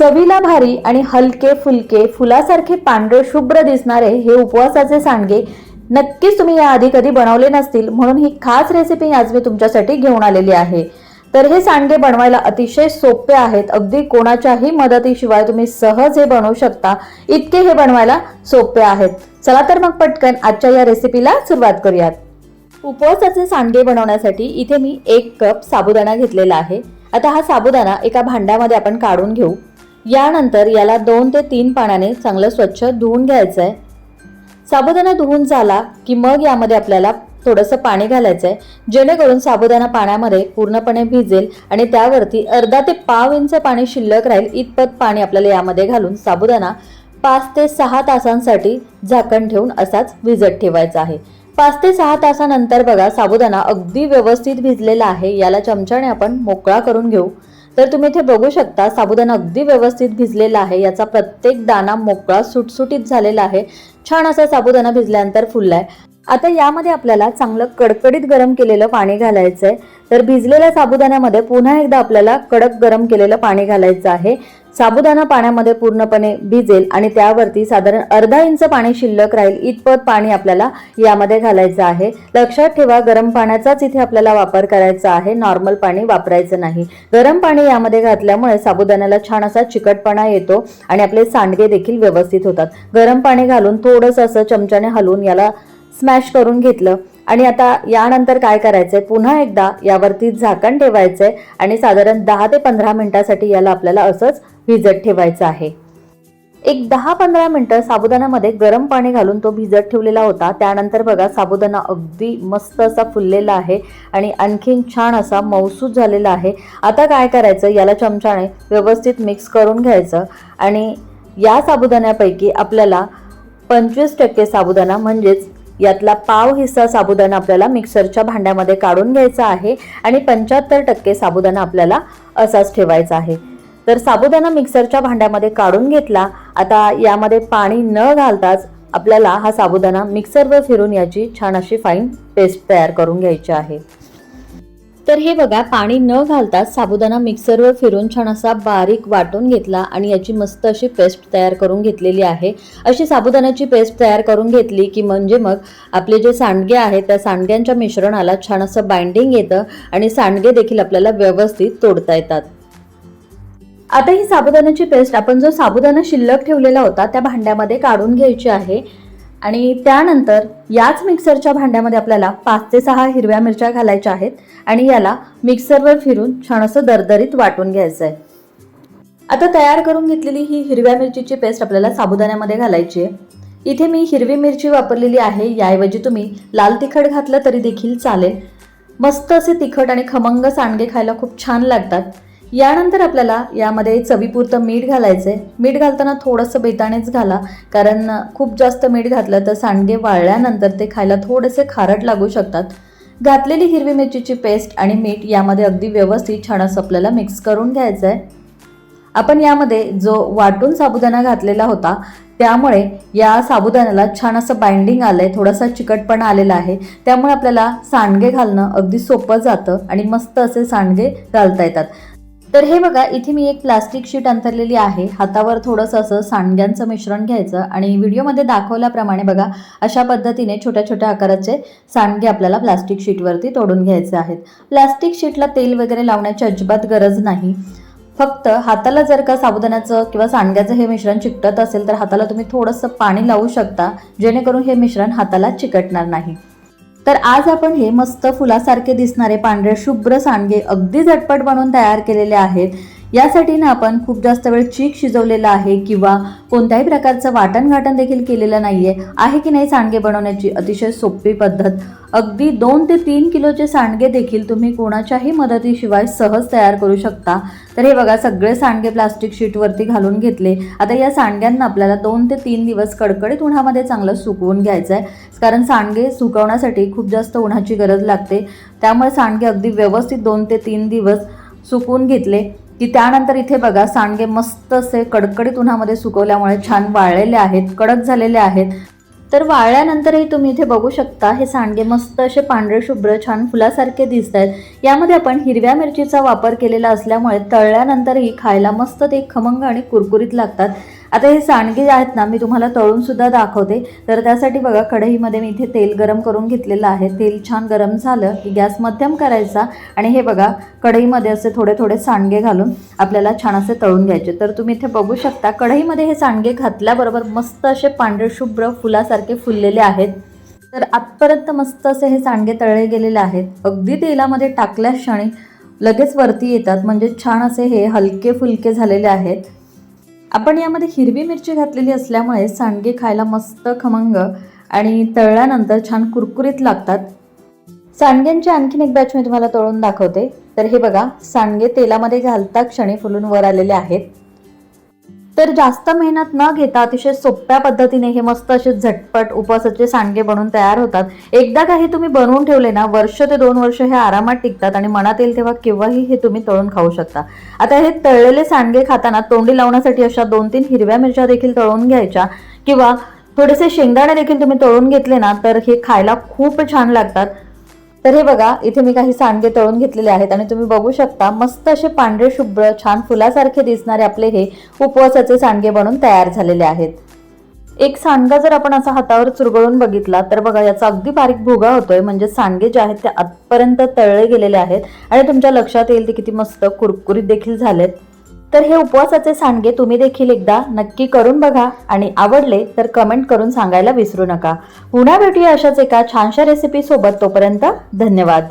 चवीला भारी आणि हलके फुलके फुलासारखे पांढरे शुभ्र दिसणारे हे उपवासाचे सांडगे नक्कीच तुम्ही याआधी कधी बनवले नसतील म्हणून ही खास रेसिपी आज मी तुमच्यासाठी घेऊन आलेली आहे. तर हे सांडगे बनवायला अतिशय सोपे आहेत. अगदी कोणाच्याही मदतीशिवाय तुम्ही सहज हे बनवू शकता. इतके हे बनवायला सोपे आहेत. चला तर मग पटकन आजच्या या रेसिपीला सुरुवात करूयात. उपवासाचे सांडगे बनवण्यासाठी इथे मी एक कप साबुदाणा घेतलेला आहे. आता हा साबुदाणा एका भांड्यामध्ये आपण काढून घेऊ. यानंतर याला दोन ते तीन पाण्याने चांगलं स्वच्छ धुवून घ्यायचं आहे साबुदाणा धुवून झाला की मग यामध्ये आपल्याला थोडंसं पाणी घालायचं आहे जेणेकरून साबुदाणा पाण्यामध्ये पूर्णपणे भिजेल आणि त्यावरती अर्धा ते पाव इंच पाणी शिल्लक राहील इतपत पाणी आपल्याला यामध्ये घालून साबुदाणा पाच ते सहा तासांसाठी झाकण ठेवून असाच भिजत ठेवायचा आहे. पाच ते सहा तासानंतर बघा साबुदाणा अगदी व्यवस्थित भिजलेला आहे याला चमच्याने आपण मोकळा करून घेऊ. तर तुम्ही इथे बघू शकता साबुदाणा अगदी व्यवस्थित भिजलेला आहे. याचा प्रत्येक दाणा मोकळा सुटसुटीत झालेला आहे. छान असा साबुदाणा भिजल्यानंतर फुललाय. आता यामध्ये आपल्याला चांगलं कडकडीत गरम केलेलं पाणी घालायचं आहे तर भिजलेल्या साबुदाण्यामध्ये पुन्हा एकदा आपल्याला कडक गरम केलेलं पाणी घालायचं आहे. साबुदाणा पाण्यामध्ये पूर्णपणे भिजेल आणि त्यावरती साधारण अर्धा इंच पाणी शिल्लक राहील. इतपत पाणी आपल्याला यामध्ये घालायचं आहे. लक्षात ठेवा गरम पाण्याचाच इथे आपल्याला वापर करायचा आहे. नॉर्मल पाणी वापरायचं नाही. गरम पाणी यामध्ये घातल्यामुळे साबुदाण्याला छान असा चिकटपणा येतो आणि आपले सांडगे देखील व्यवस्थित होतात. गरम पाणी घालून थोडंसं असं चमच्याने हलवून याला स्मॅश करून घेतलं. आणि आता यानंतर काय करायचंय? पुन्हा एकदा यावरती झाकण ठेवायचंय आणि साधारण दहा ते पंधरा मिनिटासाठी याला आपल्याला असंच भिजत ठेवायचं आहे. एक दहा पंधरा मिनटं साबुदाण्यामध्ये गरम पाणी घालून तो भिजत ठेवलेला होता. त्यानंतर बघा साबुदाणा अगदी मस्त असा फुललेला आहे आणि आणखीन छान असा मौसूद झालेला आहे. आता काय करायचं? याला चमचाने व्यवस्थित मिक्स करून घ्यायचं आणि या साबुदाण्यापैकी आपल्याला पंचवीस टक्के साबुदाणा म्हणजेच यातला पाव हिस्सा साबुदाणा आपल्याला मिक्सरच्या भांड्यामध्ये काढून घ्यायचा आहे आणि पंच्याहत्तर टक्के साबुदाणा आपल्याला असाच ठेवायचा आहे. तर साबुदाणा मिक्सरच्या भांड्यामध्ये काढून घेतला. आता यामध्ये पाणी न घालताच आपल्याला हा साबुदाणा मिक्सरवर फिरून याची छान अशी फाईन पेस्ट तयार करून घ्यायची आहे. तर हे बघा पाणी न घालताच साबुदाणा मिक्सरवर फिरून छान असा बारीक वाटून घेतला आणि याची मस्त अशी पेस्ट तयार करून घेतलेली आहे. अशी साबुदाण्याची पेस्ट तयार करून घेतली की म्हणजे मग आपले जे सांडगे आहेत त्या सांडग्यांच्या मिश्रणाला छान असं बाइंडिंग येतं आणि सांडगे देखील आपल्याला व्यवस्थित तोडता येतात. आता ही साबुदाण्याची पेस्ट आपण जो साबुदाणा शिल्लक ठेवलेला होता त्या भांड्यामध्ये काढून घ्यायची आहे. आणि त्यानंतर याच मिक्सरच्या भांड्यामध्ये आपल्याला पाच ते सहा हिरव्या मिरच्या घालायच्या आहेत आणि याला मिक्सरवर फिरून छान असं दरदरीत वाटून घ्यायचं आहे. आता तयार करून घेतलेली ही हिरव्या मिरचीची पेस्ट आपल्याला साबुदाण्यामध्ये घालायची आहे. इथे मी हिरवी मिरची वापरलेली आहे याऐवजी तुम्ही लाल तिखट घातलं तरी देखील चालेल. मस्त असे तिखट आणि खमंग सांडगे खायला खूप छान लागतात. यानंतर आपल्याला यामध्ये चवीपुरतं मीठ घालायचं आहे मीठ घालताना थोडंसं बेतानेच घाला कारण खूप जास्त मीठ घातलं तर सांडगे वाळल्यानंतर ते खायला थोडेसे खारट लागू शकतात. घातलेली हिरवी मिरचीची पेस्ट आणि मीठ यामध्ये अगदी व्यवस्थित छान असं आपल्याला मिक्स करून घ्यायचं आहे आपण यामध्ये जो वाटून साबुदाणा घातलेला होता त्यामुळे या साबुदाण्याला छान असं बाइंडिंग आलं आहे थोडासा चिकटपणा आलेला आहे. त्यामुळे आपल्याला सांडगे घालणं अगदी सोपं जातं आणि मस्त असे सांडगे घालता येतात. तर हे बघा इथे मी एक प्लास्टिक शीट अंतरलेली आहे. हातावर थोडंसं असं सांडग्यांचं मिश्रण घ्यायचं आणि व्हिडिओमध्ये दाखवल्याप्रमाणे बघा अशा पद्धतीने छोट्या छोट्या आकाराचे सांडगे आपल्याला प्लास्टिक शीटवरती तोडून घ्यायचे आहेत. प्लास्टिक शीटला तेल वगैरे लावण्याची अजिबात गरज नाही. फक्त हाताला जर का साबुदाण्याचं किंवा सांडग्याचं हे मिश्रण चिकटत असेल तर हाताला तुम्ही थोडंसं पाणी लावू शकता जेणेकरून हे मिश्रण हाताला चिकटणार नाही. तर आज आपण हे मस्त फुलासारखे दिसणारे पांढरे शुभ्र सांडगे अगदी झटपट बनवून तयार केलेले आहेत. यासाठी ना आपण खूप जास्त वेळ चीक शिजवलेला आहे किंवा कोणत्याही प्रकारचं वाटणघाटण देखील केलेलं नाहीये. आहे की नाही सांडगे बनवण्याची अतिशय सोपी पद्धत. अगदी दोन ते तीन किलोचे सांडगे देखील तुम्ही कोणाच्याही मदतीशिवाय सहज तयार करू शकता. तर हे बघा सगळे सांडगे प्लास्टिक शीटवरती घालून घेतले. आता या सांडग्यांना आपल्याला दोन ते तीन दिवस कडकडीत उन्हामध्ये चांगलं सुकवून घ्यायचं आहे कारण सांडगे सुकवण्यासाठी खूप जास्त उन्हाची गरज लागते. त्यामुळे सांडगे अगदी व्यवस्थित दोन ते तीन दिवस सुकवून घेतले. की त्यानंतर इथे बघा सांडगे मस्त असे कडकडीत उन्हामध्ये सुकवल्यामुळे छान वाळलेले आहेत कडक झालेले आहेत. तर वाळल्यानंतरही तुम्ही इथे बघू शकता हे सांडगे मस्त असे पांढरे शुभ्र छान फुलासारखे दिसत आहेत. यामध्ये आपण हिरव्या मिरचीचा वापर केलेला असल्यामुळे तळल्यानंतरही खायला मस्त ते खमंग आणि कुरकुरीत लागतात. आता हे सांडगे जे आहेत ना मी तुम्हाला तळून सुद्धा दाखवते. तर त्यासाठी बघा कढईमध्ये मी इथे तेल गरम करून घेतलेलं आहे. तेल छान गरम झालं की गॅस मध्यम करायचा. आणि हे बघा कढईमध्ये असे थोडे थोडे सांडगे घालून आपल्याला छान असे तळून घ्यायचे. तर तुम्ही इथे बघू शकता कढईमध्ये हे सांडगे घातल्याबरोबर मस्त असे पांढरे शुभ्र फुलासारखे फुललेले आहेत. तर आतपर्यंत मस्त असे हे सांडगे तळले गेलेले आहेत. अगदी तेलामध्ये टाकल्या क्षणी लगेच वरती येतात. म्हणजे छान असे हे हलके फुलके झालेले आहेत. आपण यामध्ये हिरवी मिरची घातलेली असल्यामुळे सांडगे खायला मस्त खमंग आणि तळल्यानंतर छान कुरकुरीत लागतात. सांडग्यांची आणखीन एक बॅच मी तुम्हाला तळून दाखवते. तर हे बघा सांडगे तेलामध्ये घालता क्षणी फुलून वर आलेले आहेत. तर जास्त मेहनत न घेता अतिशय सोप्या पद्धतीने हे मस्त असे झटपट उपवासाचे सांडगे बनवून तयार होतात. एकदा काही तुम्ही बनवून ठेवले ना वर्ष ते दोन वर्ष हे आरामात टिकतात आणि मनात येईल तेव्हा केव्हाही हे तुम्ही तळून खाऊ शकता. आता हे तळलेले सांडगे खाताना तोंडी लावण्यासाठी अशा दोन तीन हिरव्या मिरच्या देखील तळून घ्यायच्या किंवा थोडेसे शेंगदाणे देखील तुम्ही तळून घेतले ना तर हे खायला खूप छान लागतात. तर हे बघा इथे मी काही सांडगे तळून घेतलेले आहेत आणि तुम्ही बघू शकता मस्त असे पांढरे शुभ्र छान फुलासारखे दिसणारे आपले हे उपवासाचे सांडगे बनून तयार झालेले आहेत. एक सांडगा जर आपण असा हातावर चुरगळून बघितला तर बघा याचा अगदी बारीक भुगा होतोय. म्हणजे सांडगे जे आहेत ते आतपर्यंत तळले गेलेले आहेत. आणि तुमच्या लक्षात येईल ते किती मस्त कुरकुरीत देखील झालेत. तर हे उपवासाचे सांडगे तुम्ही देखील एकदा नक्की करून बघा आणि आवडले तर कमेंट करून सांगायला विसरू नका. पुन्हा भेटूया अशाच एका छानशा रेसिपी सोबत. तोपर्यंत धन्यवाद.